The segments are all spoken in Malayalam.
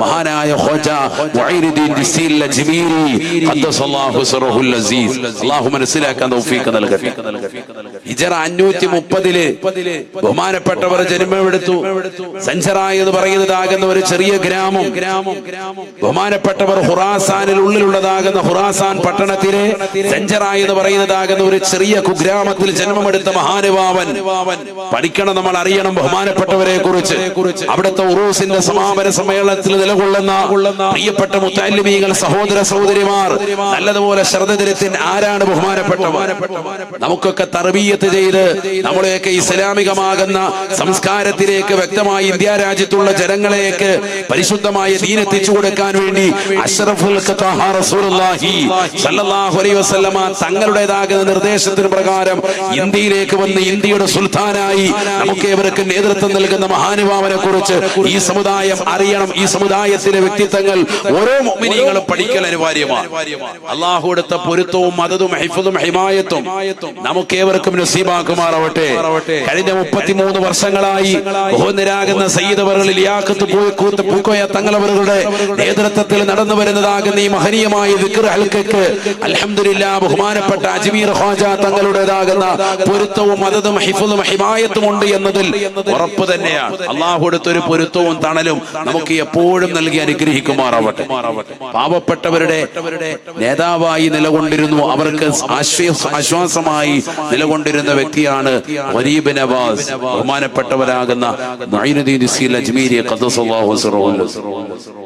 മഹാനായ അസീസ് അല്ലാഹു മനസ്സിലാക്കാൻ തൗഫീഖ് നൽകട്ടെ. ഹിജറ അഞ്ഞൂറ്റി മുപ്പതിൽ ബഹുമാനപ്പെട്ടവർ ജന്മമെടുത്തു. സഞ്ചറായി എന്ന് പറയുന്നതാകുന്ന ഒരു ചെറിയ ഗ്രാമം. ബഹുമാനപ്പെട്ടവർ ഹുറാസാനിൽ ഉള്ളിലുള്ളതാകുന്ന ഹുറാസാൻ പട്ടണത്തിലെ സഞ്ചറായി എന്ന് പറയുന്നതാകുന്ന ഒരു ചെറിയ കുഗ്രാമത്തിൽ ജന്മമെടുത്ത മഹാനുഭാവൻ. പഠിക്കണം നമ്മൾ അറിയണം ബഹുമാനപ്പെട്ടവരെ കുറിച്ച്. അവിടുത്തെ ഉറൂസിന്റെ സമാപന സമ്മേളനത്തിൽ നിലകൊള്ളുന്ന പ്രിയപ്പെട്ട മുത്താലിമീങ്ങൾ സഹോദര സഹോദരിമാർ നല്ലതുപോലെ ശ്രദ്ധ തിരുത്തിൻ ആരാണ് ബഹുമാനപ്പെട്ടവർ? നമുക്കൊക്കെ തർബീയത്ത് ചെയ്ത് നമ്മളെയൊക്കെ ഇസ്ലാമികമാകുന്ന സംസ്കാരത്തിലേക്ക് വ്യക്തമായി ഇന്ത്യ രാജ്യത്തുള്ള ജനങ്ങളെയൊക്കെ പരിശുദ്ധമായ ദീനെത്തിച്ചു കൊടുക്കാൻ വേണ്ടി അഷ്റഫുൽ തങ്ങളുടേതാകുന്ന നിർദ്ദേശത്തിന് പ്രകാരം ഇന്ത്യയിലേക്ക് വന്ന് ഇന്ത്യയുടെ സുൽത്താനായി നമുക്ക് ഇവർക്ക് നേതൃത്വം നൽകുന്ന മഹാനുഭാവനെ കുറിച്ച് ഈ സമുദായം അറിയണം. ഈ സമുദായത്തിലെ വ്യക്തിത്വങ്ങൾ ഓരോ മുഅ്മിനീങ്ങളും പഠിക്കൽ അനിവാര്യമാണ്. അള്ളാഹു എടുത്ത പൊരുത്തവും മതതും ഹിമായത്തും നമുക്ക് ഏവർക്കും നസീബാക്കുമാറാവട്ടെ. കഴിഞ്ഞ മുപ്പത്തിമൂന്ന് വർഷങ്ങളായി ബഹുനിരാകുന്ന സയ്യിദവറുകളിൽ യാക്കത്ത് പൂക്കൂത്ത് പൂക്കോയ തങ്ങളവറുകളുടെ നേതൃത്വത്തിൽ നടന്നു വരുന്നതാകുന്ന ഈ മഹനീയമായ വിക്ർ ഹൽക്കക്ക് അൽഹംദുലില്ലാ ബഹുമാനപ്പെട്ട അജ്മീർ ഹാജ തങ്ങളുടേതാകുന്ന പൊരുത്തവും മതതും ഹിഫുതും ഹിമായത്തും ഉണ്ട് എന്നതിൽ ഉറപ്പ് തന്നെയാണ് അള്ളാഹു എടുത്തൊരു പൊരുത്തവും തണലും നമുക്ക് എപ്പോഴും നൽകി അനുഗ്രഹിക്കുമാറാവട്ടെ. പാവപ്പെട്ടവരുടെ നേതാവായി നിലകൊണ്ടിരുന്നു. അവർക്ക് ആശ്വാസ ആശ്വാസമായി നിലകൊണ്ടിരുന്ന. വ്യക്തിയാണ് വരീബ് നവാസ് ബഹുമാനപ്പെട്ടവരാകുന്ന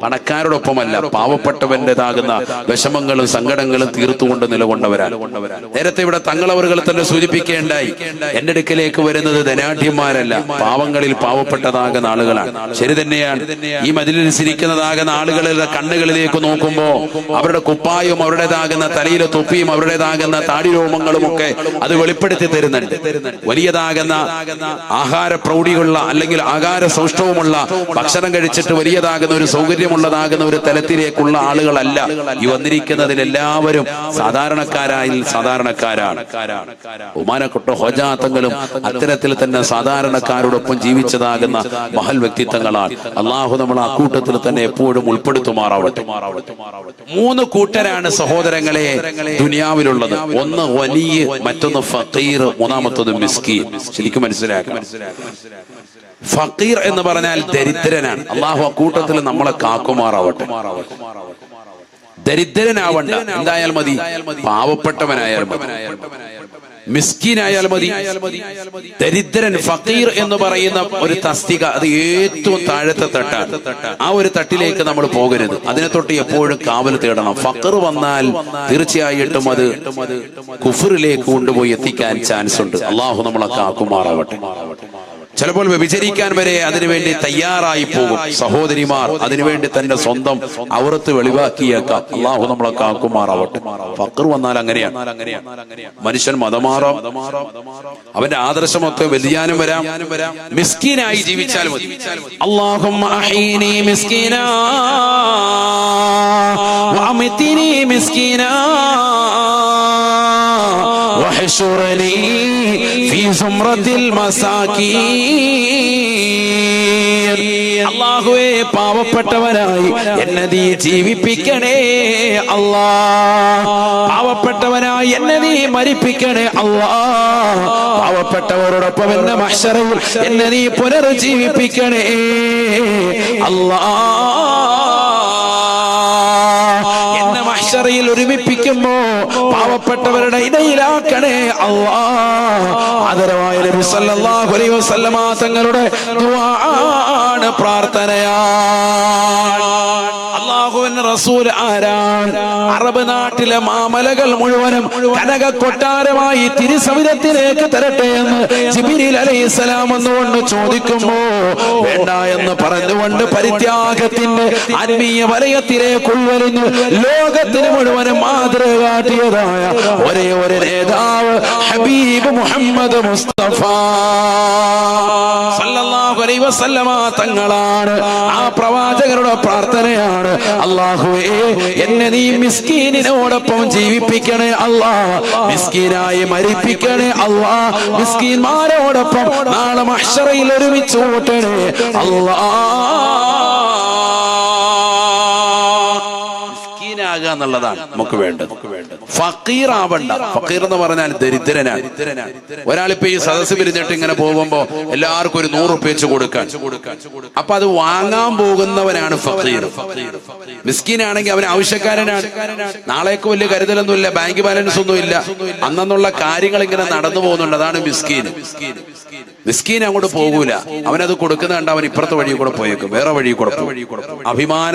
പണക്കാരോടൊപ്പമല്ല പാവപ്പെട്ടവന്റേതാകുന്ന വിഷമങ്ങളും സങ്കടങ്ങളും തീർത്തുകൊണ്ട് നിലകൊണ്ടവരാണ്. നേരത്തെ ഇവിടെ തങ്ങളവറുകൾ തന്നെ സൂചിപ്പിക്കേണ്ടായി. എന്റെ അടുക്കിലേക്ക് വരുന്നത് ധനാഢ്യന്മാരല്ല പാവങ്ങളിൽ പാവപ്പെട്ടതാകുന്ന ആളുകളാണ്. ശരി തന്നെയാണ്. ഈ മതിലിരിക്കുന്നതാകുന്ന ആളുകളുടെ കണ്ണുകളിലേക്ക് നോക്കുമ്പോ അവരുടെ കുപ്പായും അവരുടേതാകുന്ന തലയിലെ തൊപ്പിയും അവരുടേതാകുന്ന താടി രോമങ്ങളും ഒക്കെ അത് വെളിപ്പെടുത്തി തരുന്നുണ്ട് വലിയതാകുന്ന ആഹാര പ്രൗഢിയുള്ള അല്ലെങ്കിൽ ആഹാര സൗഷ്ടവുമുള്ള ഭക്ഷണം കഴിച്ചിട്ട് വലിയതാകുന്ന ഒരു സൗകര്യമുള്ളതാകുന്ന ഒരു തലത്തിലേക്കുള്ള ആളുകളല്ല ഈ വന്നിരിക്കുന്നതിൽ എല്ലാവരും സാധാരണക്കാരായി സാധാരണക്കാരാണ്. ഉമാനക്കൊട്ട ഹോജാത്തങ്ങളും അത്തരത്തിൽ തന്നെ സാധാരണക്കാരോടൊപ്പം ജീവിച്ചതാകുന്ന മഹൽ വ്യക്തിത്വങ്ങളാണ്. അള്ളാഹു നമ്മൾ ആ കൂട്ടത്തിൽ തന്നെ എപ്പോഴും ഉൾപ്പെടുത്തുമാറാവട്ടെ. മൂന്ന് കൂട്ടരാണ് സഹോദരങ്ങളെ ദുനിയാവിലുള്ളത്. ഒന്ന് വലിയ മറ്റൊന്ന് ഫക്കീർ. മൂന്നാമത്തത് മിസ്കീൻ ശരിക്കും മനസ്സിലാക്കണം ഫക്കീർ എന്ന് പറഞ്ഞാൽ ദരിദ്രനാണ്. അള്ളാഹു അക്കൂട്ടത്തിൽ നമ്മളെ കാക്കുമാറാവട്ടെ. ദരിദ്രനാവണ്ട. എന്തായാൽ മതി. പാവപ്പെട്ടവനായാൽ മതി. മിസ്കീനായാൽ മതി ദരിദ്രൻ ഫക്കീർ എന്ന് പറയുന്ന ഒരു തസ്തിക അത് ഏറ്റവും താഴത്തെ തട്ടാണ്. ആ ഒരു തട്ടിലേക്ക് നമ്മൾ പോകരുത്. അതിനെ തൊട്ട് എപ്പോഴും കാവൽ തേടണം. ഫക്കർ വന്നാൽ തീർച്ചയായിട്ടും അത് കുഫറിലേക്ക് കൊണ്ടുപോയി എത്തിക്കാൻ ചാൻസ് ഉണ്ട്. അള്ളാഹു നമ്മളെ കാക്കുമാറാവട്ടെ. ചിലപ്പോൾ വ്യഭിചരിക്കാൻ വരെ അതിനുവേണ്ടി തയ്യാറായി പോകും. സഹോദരിമാർ അതിനുവേണ്ടി തന്റെ സ്വന്തം അവറത്ത് വെളിവാക്കിയേക്കാം. അള്ളാഹു നമ്മളെ കാക്കുമാറാവട്ടെ. ഫക്കർ വന്നാൽ അങ്ങനെയാണ്. മനുഷ്യൻ മതമാറാം. അവന്റെ ആദർശമൊക്കെ വ്യതിയാനം വരാം. മിസ്കീനായി ജീവിച്ചാൽ മതി. അള്ളാഹു മിസ്കീനാ സുമ്രത്തിൽ പാവപ്പെട്ടവനായി എന്നെ നീ ജീവിപ്പിക്കണേ അല്ലാ പാവപ്പെട്ടവനായി എന്നെ നീ മരിപ്പിക്കണേ അല്ലാ പാവപ്പെട്ടവരോടൊപ്പം എന്നെ മഷറയിൽ എന്നെ നീ പുനർജീവിപ്പിക്കണേ അല്ലാ എന്നെ മഷറയിൽ ഒരുമിപ്പിക്കുമ്പോ പാവപ്പെട്ടവരുടെ ഇടയിലാക്കണേ അള്ളാ. ആദരവായ നബി സല്ലല്ലാഹു അലൈഹി വസല്ലമ തങ്ങളുടെ ദുആണ് പ്രാർത്ഥനയാണ്. അള്ളാഹുവിന്റെ റസൂൽ അറബ് നാട്ടിലെ മാമലകൾ മുഴുവനും കനക കൊട്ടാരമായി തിരുസവിധത്തിലേക്ക് തരട്ടെ എന്ന് ജിബിരിൽ അലൈഹിസ്സലാം എന്നുകൊണ്ട് ചോദിക്കുമ്പോ വേണ്ട എന്ന് പറഞ്ഞുകൊണ്ട് പരിത്യാഗത്തിന്റെ ആത്മീയ വലയത്തിലേക്ക് ലോകത്തിന് മുഴുവനും മാതൃക കാട്ടിയതായ ഒരേ ഒരു നേതാവ് ഹബീബ് മുഹമ്മദ് മുസ്തഫ. തങ്ങളാണ്. ആ പ്രവാചകരുടെ പ്രാർത്ഥനയാണ്. അള്ളാഹുവേ എന്നെ നീ മിസ്കീനിനോടൊപ്പം ജീവിപ്പിക്കണേ അല്ലാ. മിസ്കീനായി മരിപ്പിക്കണേ അല്ലാ. മിസ്കീൻമാരോടൊപ്പം നാളെ മഹ്ഷറയിൽ ഒരുമിച്ച് കൂട്ടണേ അല്ലാ. എന്നുള്ളതാണ് നമുക്ക് വേണ്ടത്. ഫക്കീർ ആവണ്ട. ഫക്കീർ എന്ന് പറഞ്ഞാൽ ദരിദ്രനാണ്. ഒരാളിപ്പോ ഈ സദസ്സ് പിരിഞ്ഞിട്ട് ഇങ്ങനെ പോകുമ്പോ എല്ലാവർക്കും ഒരു നൂറ് റുപ്യ വെച്ച് കൊടുക്കാൻ. അപ്പൊ അത് വാങ്ങാൻ പോകുന്നവനാണ് ഫക്കീർ. മിസ്കീനാണെങ്കിൽ അവൻ ആവശ്യക്കാരനാണ്. നാളേക്ക് വലിയ കരുതലൊന്നുമില്ല ബാങ്ക് ബാലൻസ് ഒന്നും ഇല്ല അന്നുള്ള കാര്യങ്ങൾ ഇങ്ങനെ നടന്നു പോകുന്നുണ്ട്. അതാണ് മിസ്കീൻ. മിസ്കീൻ അങ്ങോട്ട് പോകൂല. അവനത് കൊടുക്കുന്ന കണ്ട അവൻ ഇപ്പുറത്തെ വഴി കൂടെ പോയേക്കും. വേറെ വഴി കൂടെ. അഭിമാന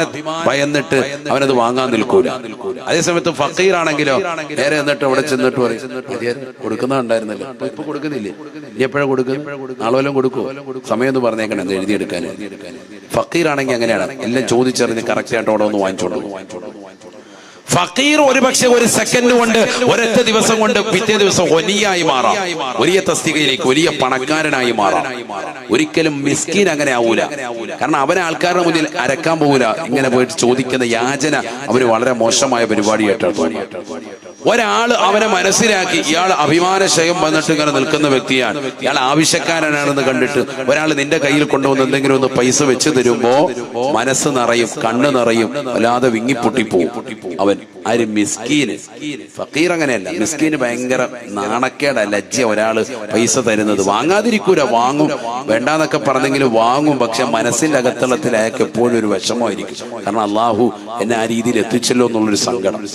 ഭയന്നിട്ട് അവനത് വാങ്ങാൻ നിൽക്കൂല. അതേസമയത്ത് ഫക്കീർ ആണെങ്കിലോ നേരെ എന്നിട്ട് അവിടെ ചെന്നിട്ട് പറയും "മതിയായിരുന്നു, കൊടുക്കുന്ന ഉണ്ടായിരുന്നല്ലോ ഇപ്പൊ കൊടുക്കുന്നില്ലേ? ഇനി എപ്പോഴാ കൊടുക്കും നാളെ വല്ലതും കൊടുക്കുമോ സമയം എന്ന് പറഞ്ഞേക്കണം എന്ന് എഴുതിയെടുക്കാൻ ഫക്കീർ ആണെങ്കിൽ അങ്ങനെയാണ്. എല്ലാം ചോദിച്ചറിഞ്ഞ് കറക്റ്റ് ആയിട്ട് അവിടെ ഒന്ന് വാങ്ങിച്ചോണ്ട് പോകും. ഫക്കീർ ഒരുപക്ഷെ ഒരു സെക്കൻഡ് കൊണ്ട് ഒരൊറ്റ ദിവസം കൊണ്ട് പിറ്റേ ദിവസം വലിയായി മാറാം. വലിയ തസ്തികയിലേക്ക് വലിയ പണക്കാരനായി മാറാം. ഒരിക്കലും മിസ്കിൻ അങ്ങനെ ആവൂല. കാരണം അവൻ ആൾക്കാരുടെ മുന്നിൽ അരക്കാൻ പോകൂല ഇങ്ങനെ പോയിട്ട് ചോദിക്കുന്ന യാചന അവർ വളരെ മോശമായ പരിപാടിയായിട്ടാണ് തോന്നിയത്. ഒരാൾ അവനെ മനസ്സിലാക്കി. ഇയാൾ അഭിമാനശയം വന്നിട്ട് ഇങ്ങനെ നിൽക്കുന്ന വ്യക്തിയാണ്. ഇയാൾ ആവശ്യക്കാരനാണെന്ന് കണ്ടിട്ട് ഒരാൾ നിന്റെ കയ്യിൽ കൊണ്ടുവന്ന് എന്തെങ്കിലും ഒന്ന് പൈസ വെച്ച് തരുമ്പോ മനസ്സ് നിറയും കണ്ണ് നിറയും വല്ലാതെ വിങ്ങിപ്പൊട്ടിപ്പോവും. അവൻ ആര്? മിസ്കീന്. ഫക്കീർ അങ്ങനെയല്ല. മിസ്കീന് ഭയങ്കര നാണക്കേട ലജ്ജ ഒരാൾ പൈസ തരുന്നത്. വാങ്ങാതിരിക്കൂല വാങ്ങും. വേണ്ടാന്നൊക്കെ പറഞ്ഞെങ്കിലും വാങ്ങും. പക്ഷെ മനസ്സിന്റെ അകത്തളത്തിൽ അയാൾക്ക് എപ്പോഴും ഒരു വിഷമമായിരിക്കും. കാരണം അള്ളാഹു എന്നെ ആ രീതിയിൽ എത്തിച്ചല്ലോ എന്നുള്ളൊരു സങ്കടം.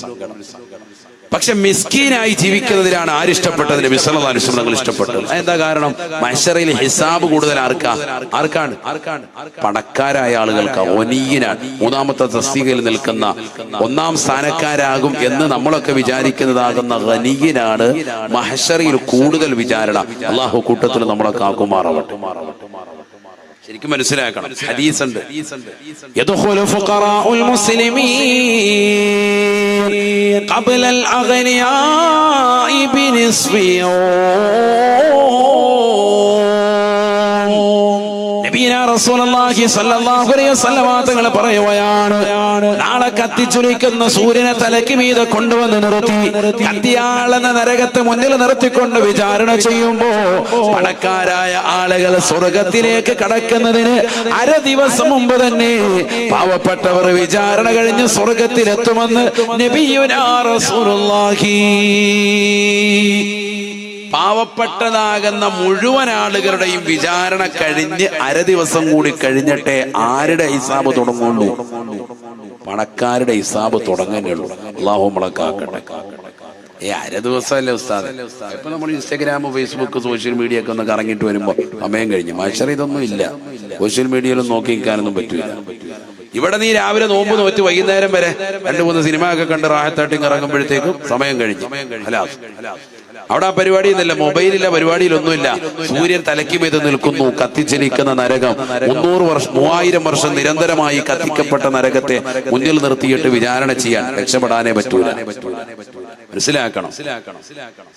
പക്ഷെ മിസ്കീനായി ജീവിക്കുന്നതിനാണ് ആരിഷ്ടപ്പെട്ടത് നബി സല്ലല്ലാഹു അലൈഹി വസല്ലം ഇഷ്ടപ്പെട്ടു എന്താ കാരണം? മഹ്ശറയിൽ ഹിസാബ് കൂടുതൽ ആർക്കാ? ആർക്കാണ്? പണക്കാരായ ആളുകൾക്ക്. ഒനീയനാണ്. മൂന്നാമത്തെ തസ്തികയിൽ നിൽക്കുന്ന ഒന്നാം സ്ഥാനക്കാരാകും എന്ന് നമ്മളൊക്കെ വിചാരിക്കുന്നതാകുന്ന ഖനീയനാണ്. മഹശറയിൽ കൂടുതൽ വിചാരണ. അള്ളാഹു കൂട്ടത്തിൽ നമ്മളൊക്കെ ആക്കുമാറാവട്ടെ ശരിക്കും മനസ്സിലാക്കണം. ഹദീസ് ഉണ്ട് قبل الأغنياء بنصف يوم തങ്ങൾ പറയുകയാണ്. നാളെ കത്തിച്ചുലിക്കുന്ന സൂര്യനെ തലയ്ക്ക് മീതെ കൊണ്ടുവന്ന് നിർത്തി. കത്തിയാളെന്ന നരകത്തെ മുന്നിൽ നിർത്തിക്കൊണ്ട് വിചാരണ ചെയ്യുമ്പോ പണക്കാരായ ആളുകൾ സ്വർഗത്തിലേക്ക് കടക്കുന്നതിന് അര ദിവസം മുമ്പ് തന്നെ പാവപ്പെട്ടവർ വിചാരണ കഴിഞ്ഞ് സ്വർഗത്തിലെത്തുമെന്ന് നബിയുനാ റസൂലുള്ളാഹി. പാവപ്പെട്ടതാകുന്ന മുഴുവൻ ആളുകളുടെയും വിചാരണ കഴിഞ്ഞ് അര ദിവസം കൂടി കഴിഞ്ഞിട്ടേ ആരുടെ ഹിസാബ് തുടങ്ങുള്ളൂ? പണക്കാരുടെ ഹിസാബ് തുടങ്ങുന്നുള്ളൂ അള്ളാഹു മുളക്കാക്കട്ടെ കാക്കട്ടെ. ഏ അര ദിവസമല്ലേ ഉസ്താദ്? ഇപ്പൊ നമ്മൾ ഇൻസ്റ്റാഗ്രാം ഫേസ്ബുക്ക് സോഷ്യൽ മീഡിയ ഒക്കെ ഒന്ന് കറങ്ങിട്ട് വരുമ്പോ സമയം കഴിഞ്ഞു. മനുഷ്യർ ഇതൊന്നും ഇല്ല. സോഷ്യൽ മീഡിയയിലൊന്നും നോക്കി നിൽക്കാനൊന്നും പറ്റൂല. ഇവിടെ നീ രാവിലെ നോമ്പ് നോറ്റ് വൈകുന്നേരം വരെ രണ്ടു മൂന്ന് സിനിമ ഒക്കെ കണ്ട് റാഹത്തായിട്ട് ഇറങ്ങുമ്പോഴത്തേക്കും സമയം കഴിഞ്ഞു. ഹലാസ്. അവിടെ ആ പരിപാടി ഒന്നുമില്ല മൊബൈലില്ല പരിപാടിയിലൊന്നുമില്ല. സൂര്യൻ തലയ്ക്ക് മീത് നിൽക്കുന്നു. കത്തിച്ചിരിക്കുന്ന നരകം. മുന്നൂറ് വർഷം മൂവായിരം വർഷം നിരന്തരമായി കത്തിക്കപ്പെട്ട നരകത്തെ മുന്നിൽ നിർത്തിയിട്ട് വിചാരണ ചെയ്യാൻ രക്ഷപ്പെടാനേ പറ്റൂല. മനസ്സിലാക്കണം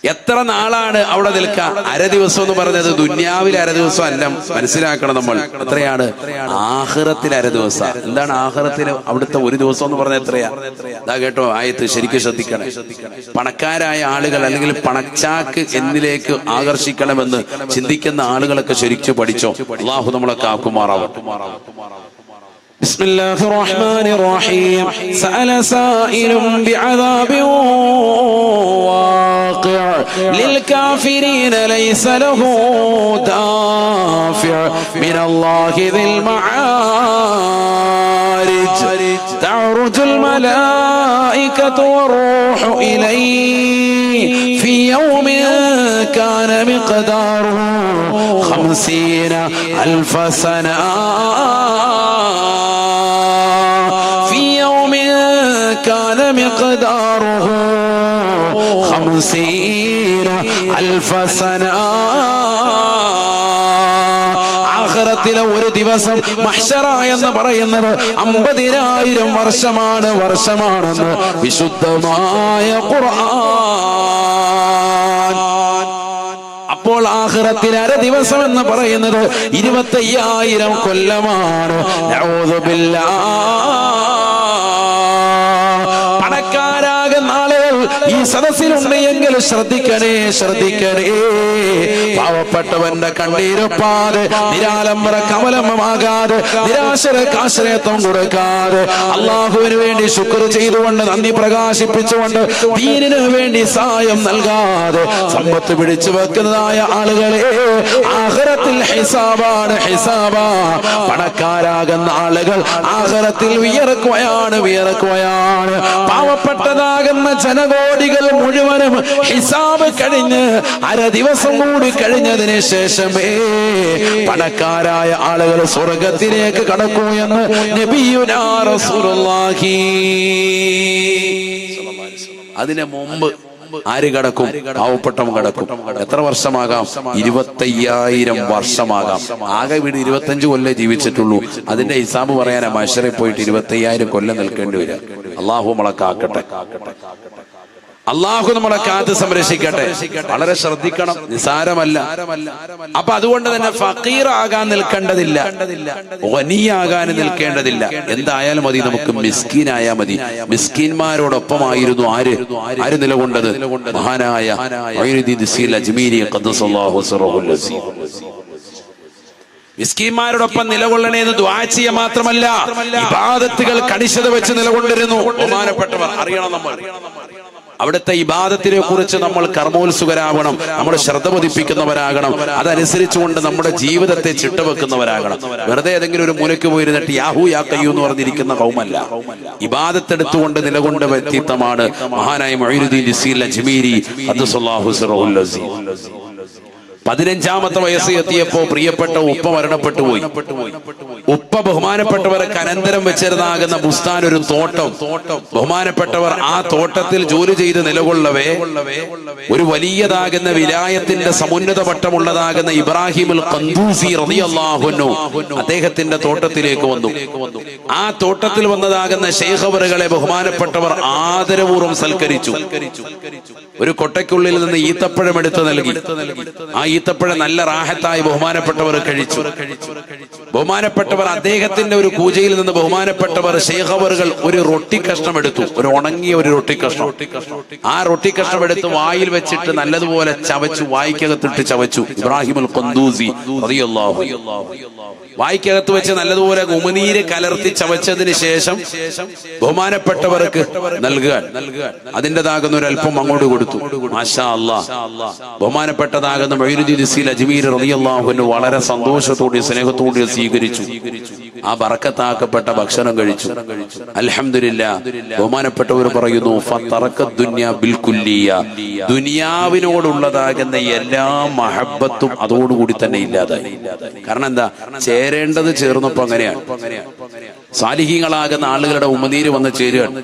എത്ര നാളാണ് അവിടെ നിൽക്കുക അര ദിവസം എന്ന് പറഞ്ഞത് ദുന്യാവിൽ അര ദിവസം അല്ല മനസ്സിലാക്കണം നമ്മൾ എത്രയാണ് ആഹ്റത്തിൽ അര ദിവസം എന്താണ് ആഹ്റത്തിൽ അവിടുത്തെ ഒരു ദിവസം എന്ന് പറഞ്ഞ എത്രയാ ഇതാ കേട്ടോ ആയത്ത് ശരിക്കും ശ്രദ്ധിക്കണം പണക്കാരായ ആളുകൾ അല്ലെങ്കിൽ പണച്ചാക്ക് എന്നിലേക്ക് ആകർഷിക്കണമെന്ന് ചിന്തിക്കുന്ന ആളുകളൊക്കെ ശരിക്കും പഠിച്ചോ അള്ളാഹു നമ്മളൊക്കെ ആക്കുമാറാവട്ടെ بسم الله الرحمن الرحيم سأل سائل بعذاب واقع للكافرين ليس له دافع من الله ذي المعارج. تعرج الملائكة والروح إليه. في يوم كان مقداره خمسين ألف سنة. كان مقداره خمسين ألف سنة ആഖിറത്തിലെ ഒരു ദിവസം മഹ്ശറ എന്ന് പറയുന്നത് അമ്പതിനായിരം വർഷമാണ് വർഷമാണെന്ന് വിശുദ്ധമായ ഖുർആൻ അപ്പോൾ ആഹ്റത്തിൽ അര ദിവസം എന്ന് പറയുന്നത് ഇരുപത്തയ്യായിരം കൊല്ലമാണ് നഊദുബില്ലാ. ഈ സദസ്സിലുണ്ട് എങ്കിൽ ശ്രദ്ധിക്കണേ ശ്രദ്ധിക്കണേ. പാവപ്പെട്ട പാവപ്പെട്ടവന്റെ കണ്ണീരൊപ്പാതെ നിരാലംബര കമലമ്മമാകാതെ നിരാശര ആശ്രയത്വം കൊടുക്കാതെ അള്ളാഹുവിന് വേണ്ടി ശുക്ർ ചെയ്തുകൊണ്ട് നന്ദി പ്രകാശിപ്പിച്ചുകൊണ്ട് വീരിന് വേണ്ടി സഹായം നൽകാതെ സമ്പത്ത് പിടിച്ചു വെക്കുന്നതായ ആളുകളെ ആഹ്റത്തിൽ ഹിസാബാണ് ഹിസാബ. പണക്കാരാകുന്ന ആളുകൾ ആഹ്റത്തിൽ വിയർക്കുകയാണ് വിയർക്കുകയാണ്. പാവപ്പെട്ടതാകുന്ന ജനകോടികൾ മുഴുവനും ഹിസാബ് കഴിഞ്ഞ് അര ദിവസം കൂടി കഴിഞ്ഞതിന് ശേഷമേ പണക്കാരായ ആളുകൾ സ്വർഗത്തിലേക്ക് കടക്കൂ എന്ന് നബിയുനാ റസൂലുള്ളാഹി. അതിന് മുമ്പ് ആര് കടക്കും? പാവപ്പെട്ടവൻ കടക്കും. എത്ര വർഷമാകാം? ഇരുപത്തയ്യായിരം വർഷമാകാം. ആകെ വീട് ഇരുപത്തഞ്ച് കൊല്ലേ ജീവിച്ചിട്ടുള്ളൂ. അതിന്റെ ഹിസാബ് പറയാനാ മഷറെ പോയിട്ട് ഇരുപത്തയ്യായിരം കൊല്ലം നിൽക്കേണ്ടി വരിക. അള്ളാഹു നമ്മളെ കാക്കട്ടെ. അള്ളാഹു നമ്മളെ കാത്ത് സംരക്ഷിക്കട്ടെ. വളരെ ശ്രദ്ധിക്കണം. നിസാരമല്ല അപ്പൊ അതുകൊണ്ട് തന്നെ ഫക്കീർ ആകാൻ നിൽക്കേണ്ടതില്ല. ഒനിയാകാൻ നിൽക്കേണ്ടതില്ല. എന്തായാലും മതി നമുക്ക് മിസ്കീനായാൽ മതി. മിസ്കീന്മാരോടൊപ്പമായിരുന്നു ആര്? ആര് നിലകൊണ്ടത്? മഹാനായ അജ്മീരി. മിസ്കീന്മാരോടൊപ്പം നിലകൊള്ളണേന്ന് ദ്വാ ചെയ്യുക മാത്രമല്ല ഇബാദത്തുകൾ കണിശത വെച്ച് നിലകൊണ്ടിരുന്നു. ബഹുമാനപ്പെട്ടവർ അറിയണം നമ്മൾ. അവിടുത്തെ ഇബാദത്തിനെ കുറിച്ച് നമ്മൾ കർമ്മോത്സുകരാകണം നമ്മൾ ശ്രദ്ധ പതിപ്പിക്കുന്നവരാകണം അതനുസരിച്ചുകൊണ്ട് നമ്മുടെ ജീവിതത്തെ ചിട്ടവെക്കുന്നവരാകണം. വെറുതെ ഏതെങ്കിലും ഒരു മൂലയ്ക്ക് പോയിരുന്നിട്ട് യാഹു യാക്കയ്യൂ കയ്യൂ എന്ന് പറഞ്ഞിരിക്കുന്ന കൗമല്ല. ഇബാദത്തെടുത്തുകൊണ്ട് നിലകൊണ്ട വ്യക്തിത്വമാണ് മഹാനായ മൊയ്നുദ്ദീൻ ജമീരി അസീം പതിനഞ്ചാമത്തെ വയസ്സ് എത്തിയപ്പോ പ്രിയപ്പെട്ട ഉപ്പ മരണപ്പെട്ടു പോയി ഉപ്പ ബഹുമാനപ്പെട്ടവർക്ക് അനന്തരം വെച്ചിരുന്നാകുന്ന ബുസ്താൻ ഒരു തോട്ടം. ബഹുമാനപ്പെട്ടവർ ആ തോട്ടത്തിൽ ജോലി ചെയ്ത് നിലകൊള്ളവേ ഒരു വലിയതാകുന്ന വിലായത്തിന്റെ സമുന്നത പട്ടമുള്ളതാകുന്ന ഇബ്രാഹിമുൽ റളിയല്ലാഹുന്നു അദ്ദേഹത്തിന്റെ തോട്ടത്തിലേക്ക് വന്നു. ആ തോട്ടത്തിൽ വന്നതാകുന്ന ശേഖവറുകളെ ബഹുമാനപ്പെട്ടവർ ആദരപൂർവം സൽക്കരിച്ചു. ഒരു കൊട്ടയ്ക്കുള്ളിൽ നിന്ന് ഈത്തപ്പഴം എടുത്തു നൽകി. ആ ഈത്തപ്പഴം നല്ല റാഹത്തായി ബഹുമാനപ്പെട്ടവർ കഴിച്ചു. ബഹുമാനപ്പെട്ടവർ അദ്ദേഹത്തിന്റെ ഒരു പൂജയിൽ നിന്ന് ബഹുമാനപ്പെട്ടവർ ശേഖവറുകൾ ഒരു റൊട്ടി കഷ്ണം എടുത്തു. ഒരു ഉണങ്ങിയ ഒരു റൊട്ടി കഷ്ണം. ആ റൊട്ടി കഷ്ണം എടുത്ത് വായിൽ വെച്ചിട്ട് നല്ലതുപോലെ ചവച്ചു വായിക്കകത്തിട്ട് ചവച്ചു. ഖന്ദൂസി റളിയല്ലാഹു വായിക്കകത്ത് വെച്ച് നല്ലതുപോലെ ഉമനീര് കലർത്തി ചവച്ചതിന് ശേഷം ബഹുമാനപ്പെട്ടവർക്ക് നൽകുക അതിന്റെതാകുന്ന ഒരു അല്പം അങ്ങോട്ട് കൊടുത്തു. മാഷാ ബഹുമാനപ്പെട്ടതാകുന്ന മൊയ്നുദ്ദീൻ നസീൽ അജ്മീർ റളിയല്ലാഹുവിന് വളരെ സന്തോഷത്തോടെ സ്നേഹത്തോടെ സ്വീകരിച്ചു. ആ ബറക്കത്താക്കപ്പെട്ട ഭക്ഷണം കഴിച്ചു. അലഹമില്ല ബഹുമാനപ്പെട്ടവർ പറയുന്നു ബിൽകുല്ലിയ ദുനിയാവിനോടുള്ളതാകുന്ന എല്ലാ മഹബത്തും അതോടുകൂടി തന്നെ ഇല്ലാതായി. കാരണം എന്താ? ചേരേണ്ടത് ചേർന്നപ്പോ അങ്ങനെയാണ്. സാലിഹികളാകുന്ന ആളുകളുടെ ഉമനീര് വന്ന് ചേരുകയാണ്.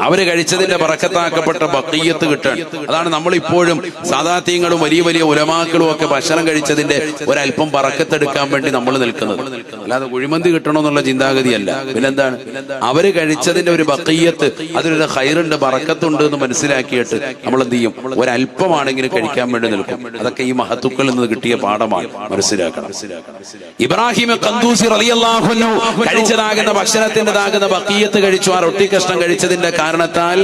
അവർ കഴിച്ചതിന്റെ പറക്കത്താക്കപ്പെട്ട ബക്കീയത്ത് കിട്ടാൻ. അതാണ് നമ്മൾ ഇപ്പോഴും സാധാത്യങ്ങളും വലിയ വലിയ ഉലമാക്കളും ഒക്കെ ഭക്ഷണം കഴിച്ചതിന്റെ ഒരല്പം പറക്കത്തെടുക്കാൻ വേണ്ടി നമ്മൾ നിൽക്കുന്നത്. അല്ലാതെ കുഴിമന്തി കിട്ടണമെന്നുള്ള ചിന്താഗതിയല്ല. പിന്നെന്താണ്? അവർ കഴിച്ചതിന്റെ ഒരു ബക്കീയത്ത് അതിലൊരു ഹൈറുണ്ട് പറക്കത്തുണ്ട് എന്ന് മനസ്സിലാക്കിയിട്ട് നമ്മൾ എന്ത് ചെയ്യും ഒരല്പമാണെങ്കിലും കഴിക്കാൻ വേണ്ടി നിൽക്കും. അതൊക്കെ ഈ മഹത്തുക്കളിൽ നിന്ന് കിട്ടിയ പാഠമാണ്. മനസ്സിലാക്കണം. ഇബ്രാഹിം കന്തൂസി കഴിച്ചതാകുന്ന ഭക്ഷണത്തിന്റെതാകുന്ന ബക്കീയത്ത് കഴിച്ചു ആ റൊട്ടി കഷ്ണം കഴിച്ചതിന്റെ കാരണത്താൽ